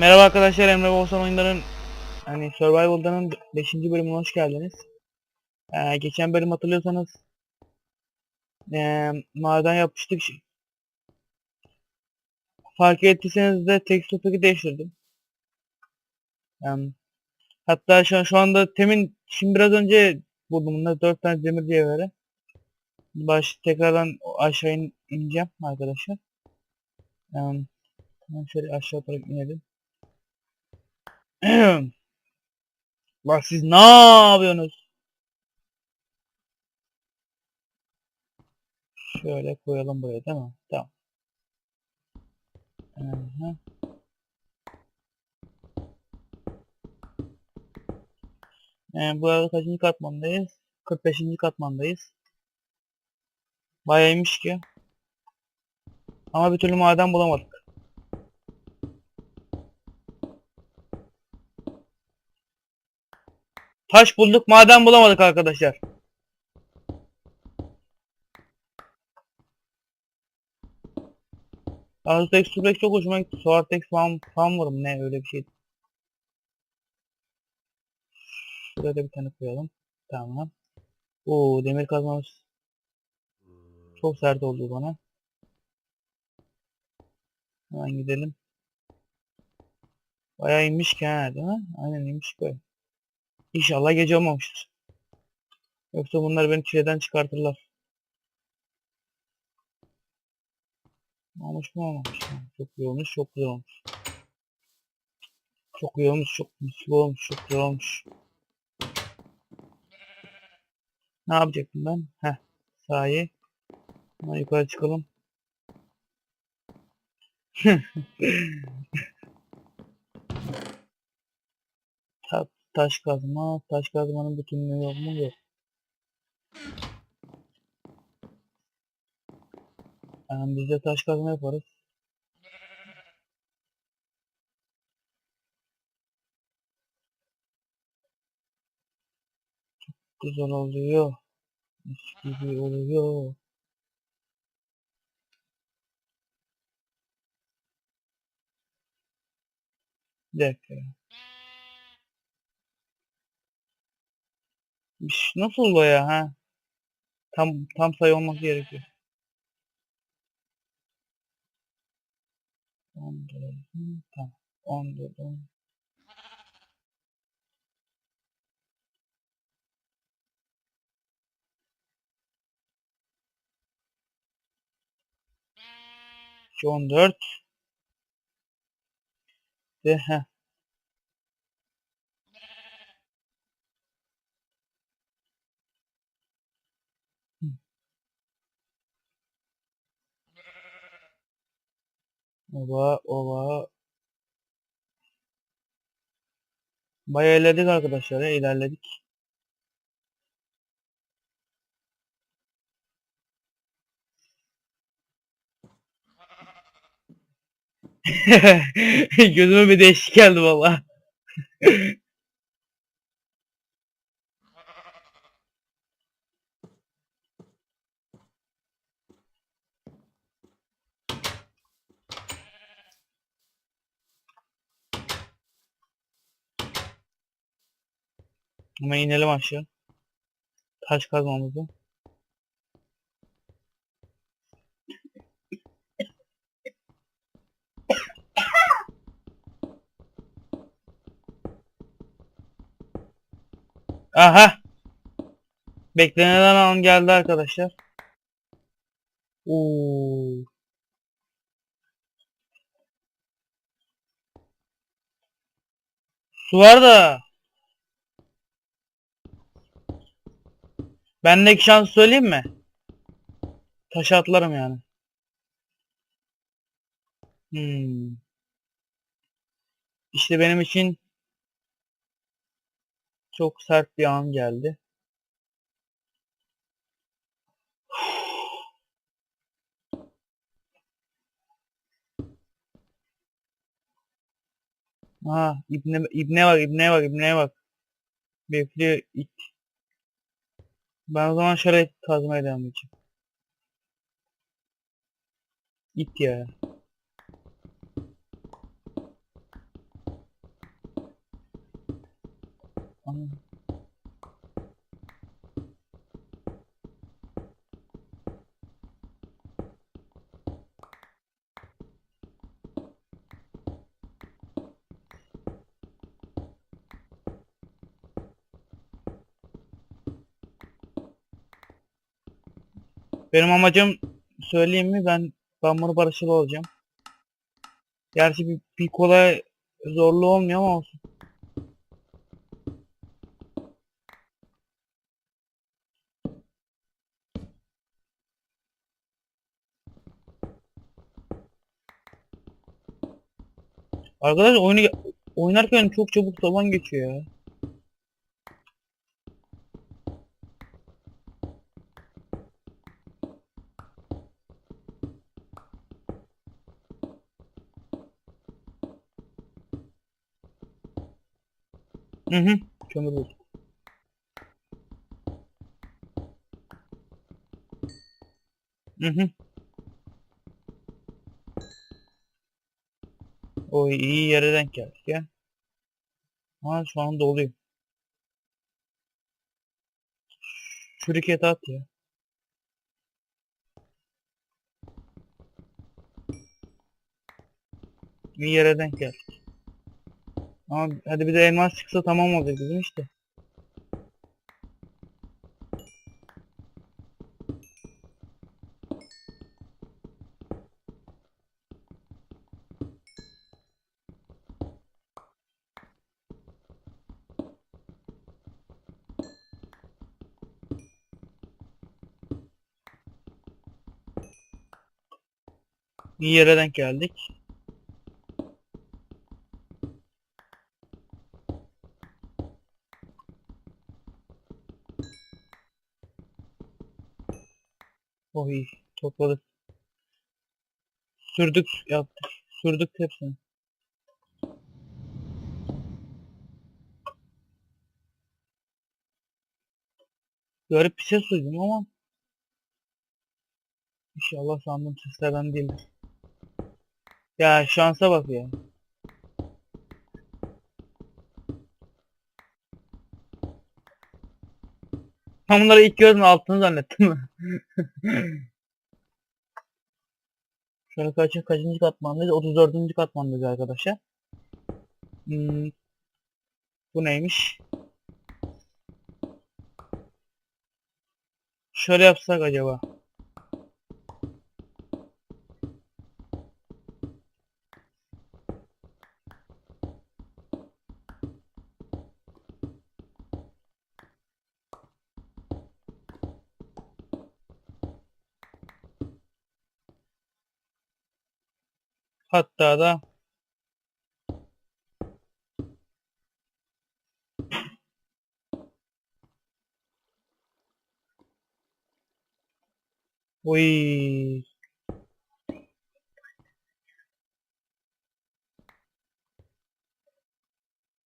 Merhaba arkadaşlar Emre Bolsan oyunların hani Survival'danın 5. bölümüne hoş geldiniz. Ee, geçen bölüm hatırlıyorsanız ee, maden yapmıştık. Fark ettiyseniz de texture pack'i değiştirdim. Em, hatta şu, an- şu anda temin şimdi biraz önce buldum bunları 4 tane demir diye böyle. Baş tekrardan aşağı in, ineceğim arkadaşlar. Em, hemen şöyle aşağı doğru inelim. Bak siz ne yapıyorsunuz? Şöyle koyalım buraya değil mi? Tamam. Hı. Ee, bu arada kaçıncı katmandayız? 45. katmandayız. Bayağıymış ki. Ama bir türlü maden bulamadık. Taş bulduk, maden bulamadık arkadaşlar. Arzutex Surex çok hoşuma gitti. Soartex mı? Ne öyle bir şey. Şuraya bir tane koyalım. Tamam. Oo demir kazmamız çok sert oldu bana. Hemen gidelim. Bayağı inmiş ki ha değil mi? Aynen inmiş böyle. İnşallah gece olmamıştır. Yoksa bunlar beni çileden çıkartırlar. Olmuş mu olmamış mı? Çok iyi olmuş, çok güzel olmuş. Çok iyi olmuş, çok mis olmuş, çok güzel olmuş. Ne yapacaktım ben? Heh, sahi. Hemen yukarı çıkalım. taş kazma, taş kazmanın bütünlüğü yok mu? Yok. Yani biz de taş kazma yaparız. Güzel oluyor. Mis gibi oluyor. Bir. ya. Bir şey- Nasıl oluyor ya ha? Tam tam sayı olması gerekiyor. Tamam. On dört, on. İki, on dört. Ve heh. Ova, ova. Bayağı ilerledik arkadaşlar ilerledik. Gözüme bir değişik geldi valla. Hemen inelim aşağı. Taş kazmamızı. Aha! Beklenen an geldi arkadaşlar. Oo. Su var da. Bendeki şans söyleyeyim mi? Taşa atlarım yani. Hmm. İşte benim için çok sert bir an geldi. Ha, ibne ibne bak, ibne bak, ibneye bak. Bekliyor. Ben o zaman şöyle kazmaya devam edeceğim. Git ya. Anladım. Benim amacım söyleyeyim mi ben ben bunu barışçıl olacağım. Gerçi bir, bir kolay zorlu olmuyor ama olsun. Arkadaş oyunu oynarken çok çabuk zaman geçiyor ya. Hı hı. Kömür bulduk. Hı hı. Oy iyi yere denk geldik ya. Ha şu an doluyum. Şuriketi at ya. İyi yere denk geldik. Ama hadi bir de elmas çıksa tamam olacak bizim işte. İyi yere denk geldik. İyi. Topladık. Sürdük yaptık. Sürdük hepsini. Garip bir ses duydum ama İnşallah sandığım seslerden değildir. Ya şansa bak ya. Ben bunları ilk gördüm altını zannettim. Şöyle kaç, kaçıncı katmandayız? 34. katmandayız arkadaşlar. Hmm. Bu neymiş? Şöyle yapsak acaba. Hatta da Oy.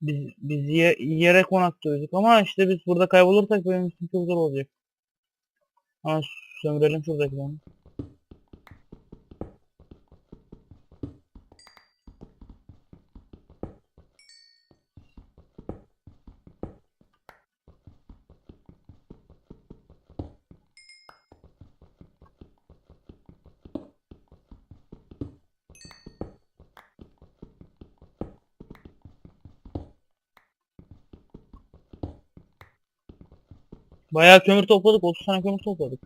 Biz, biz ye- yere konaklıyorduk ama işte biz burada kaybolursak benim için çok zor olacak. Ama sömürelim şuradakilerini. Bayağı kömür topladık. 30 tane kömür topladık.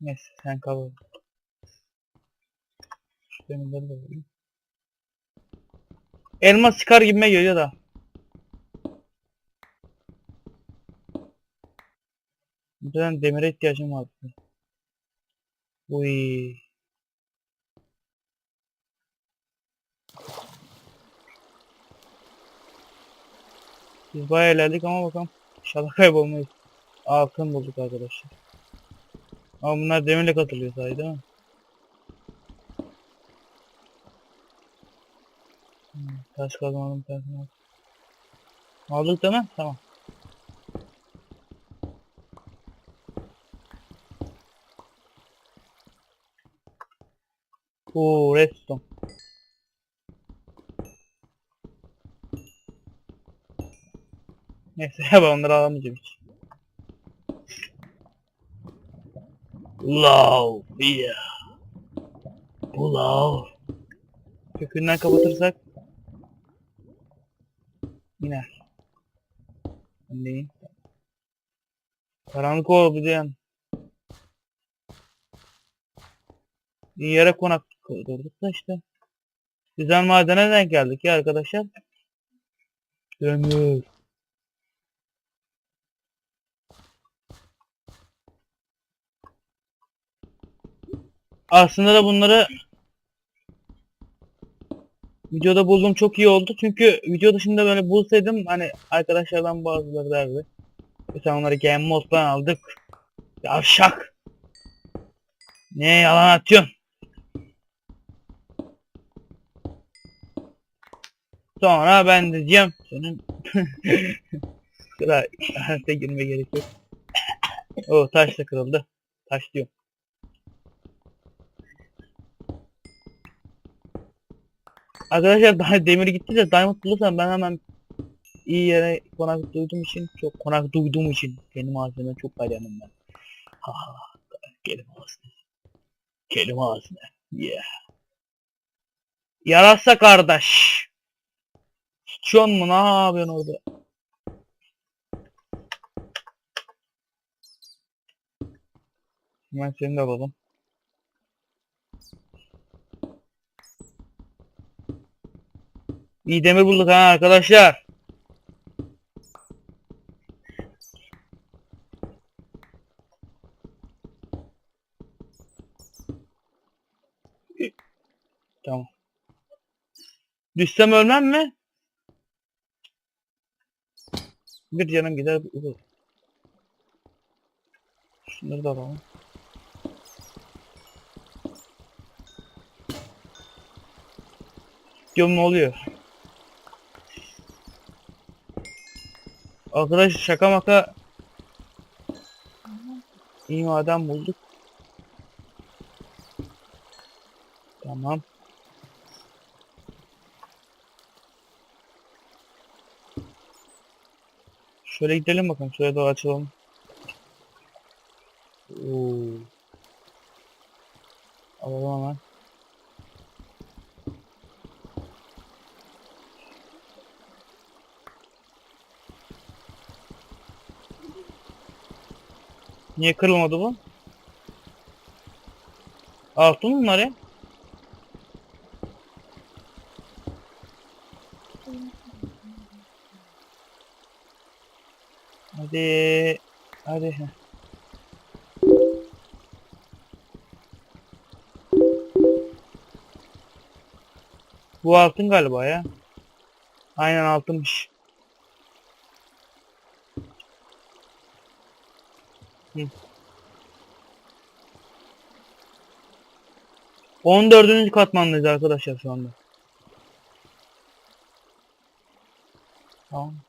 Neyse sen kal. Demirleri de alayım. Elmas çıkar gibime geliyor da. Bir demire ihtiyacım var. Uy. Biz bayağı ilerledik ama bakalım. İnşallah kaybolmayız. Altın bulduk arkadaşlar. Ama bunlar demirle katılıyor sadece değil mi? Hmm, taş kazanalım taş kazanalım. Aldık değil mi? Tamam. Oo redstone. Neyse ben onları alamayacağım hiç. Love yeah. Bu love. Kökünden kapatırsak iner. Neyin? Karanlık ol bir de yan. Bir yere konak da işte. Güzel madene denk geldik ya arkadaşlar. Dönüyor. Aslında da bunları videoda buldum çok iyi oldu. Çünkü video dışında böyle bulsaydım hani arkadaşlardan bazıları derdi. Mesela onları game moddan aldık. Yavşak. Ne yalan atıyorsun? Sonra ben diyeceğim senin Sıra harfe girme gerek yok. o taş da kırıldı. Taş diyorum. Arkadaşlar daha demir gitti de diamond bulursam ben hemen iyi yere konak duyduğum için çok konak duyduğum için benim ağzıma çok hayranım ben. Ha ha kelime ağzına. Kelime ağzına. Yeah. Yarasa kardeş. Sıçıyorsun mu ne yapıyorsun orada? Hemen seni de alalım. İyi demir bulduk ha arkadaşlar. Tamam. Düşsem ölmem mi? Bir canım gider. Şunları da alalım. Diyorum ne oluyor? Arkadaş şaka maka iyi maden bulduk. Tamam. Şöyle gidelim bakalım. Şöyle doğru açalım. Oo. Alalım hemen. Niye kırılmadı bu? Altın bunlar ya? Hadi. Hadi. Bu altın galiba ya. Aynen altınmış. Hı. 14. katmandayız arkadaşlar şu anda. Tamam.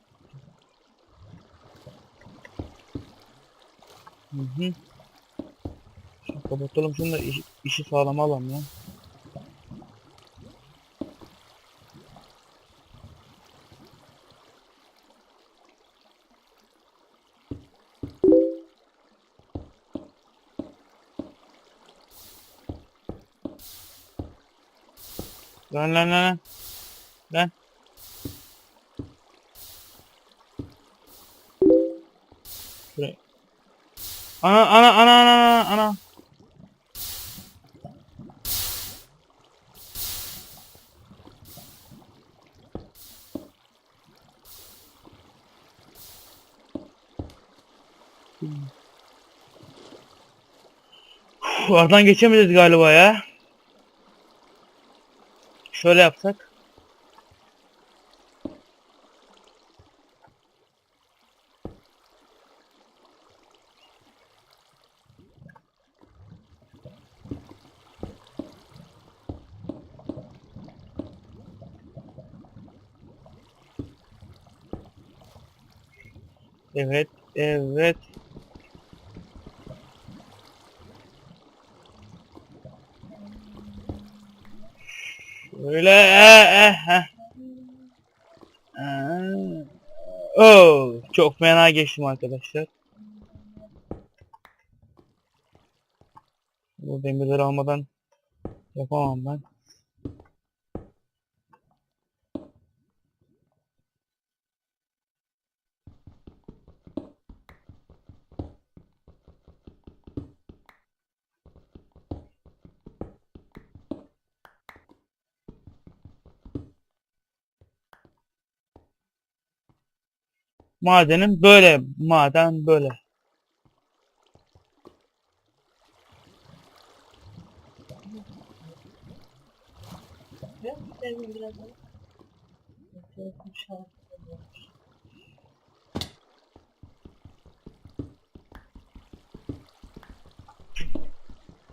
Hı hı. Şimdi kapatalım şunu da işi, işi sağlam alalım ya. Lan lan lan lan. Lan. Ana ana ana ana ana. Uf, Oradan geçemeyeceğiz galiba ya. Şöyle yapsak. Evet, evet. Böyle eh eh eh. Ee, Oo, çok fena geçtim arkadaşlar. Bu demirleri almadan yapamam ben. Madenin böyle, maden böyle.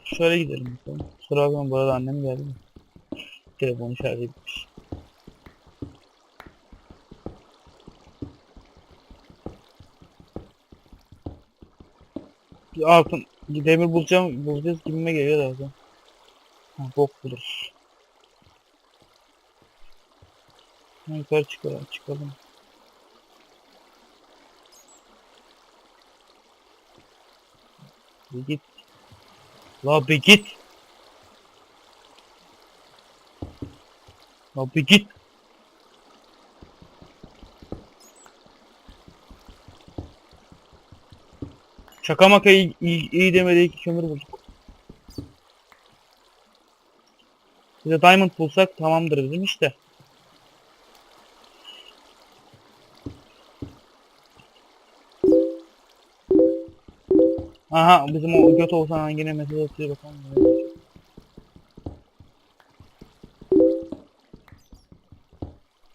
Şöyle gidelim bakalım. Kusura bakma bu arada annem geldi. Telefonu şarj etmiş. Bir altın demir bulacağım bulacağız gibime geliyor da zaten. Ha, bok buluruz. Yukarı çıkalım çıkalım. Bir git. La bir git. La bir git. Şaka iyi, iyi, iyi demedi iki kömür bulduk. Bir de diamond bulsak tamamdır bizim işte. Aha bizim o göt olsan yine mesaj atıyor bakalım.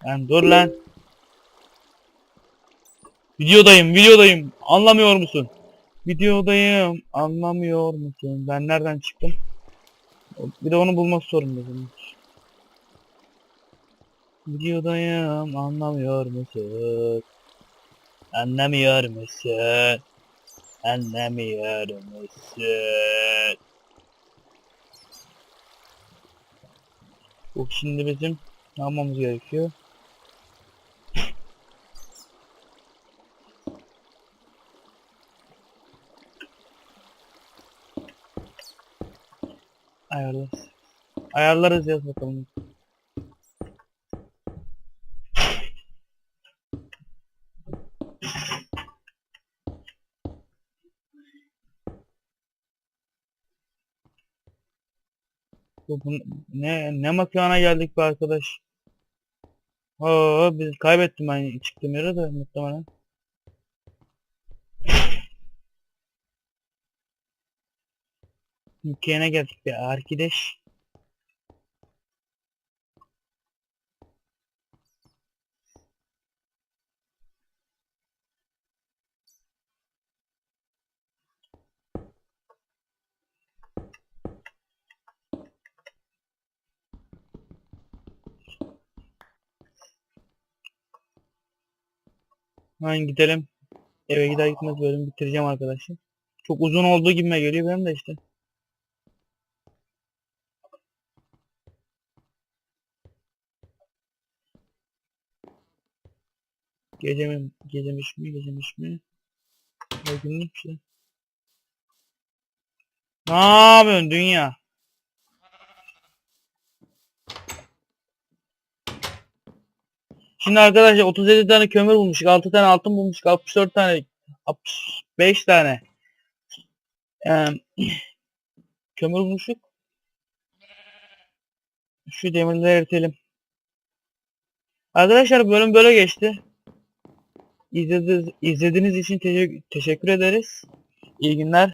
Lan dur lan. Videodayım, videodayım. Anlamıyor musun? Videodayım. Anlamıyor musun? Ben nereden çıktım? Bir de onu bulmak zorundayım. Videodayım. Anlamıyor musun? Anlamıyor musun? Anlamıyor musun? Bu şimdi bizim ne yapmamız gerekiyor? Ayarlarız. Ayarlarız yaz bakalım. Ne ne makana geldik be arkadaş. Oo biz kaybettim ben çıktığım yere de muhtemelen. Mükemmene geldik be arkadaş. Hemen gidelim. Eve gider gitmez bölümü bitireceğim arkadaşlar. Çok uzun olduğu gibime geliyor benim de işte. Gece mi, gecemiş mi, gecemiş mi? Ya günlük şey. Ne yapıyorsun dünya? Şimdi arkadaşlar 37 tane kömür bulmuşuk, 6 tane altın bulmuşuk, 64 tane, 65 tane eee, kömür bulmuşuk. Şu demirleri eritelim. Arkadaşlar bölüm böyle geçti. İzlediğiniz, için teşekkür ederiz. İyi günler.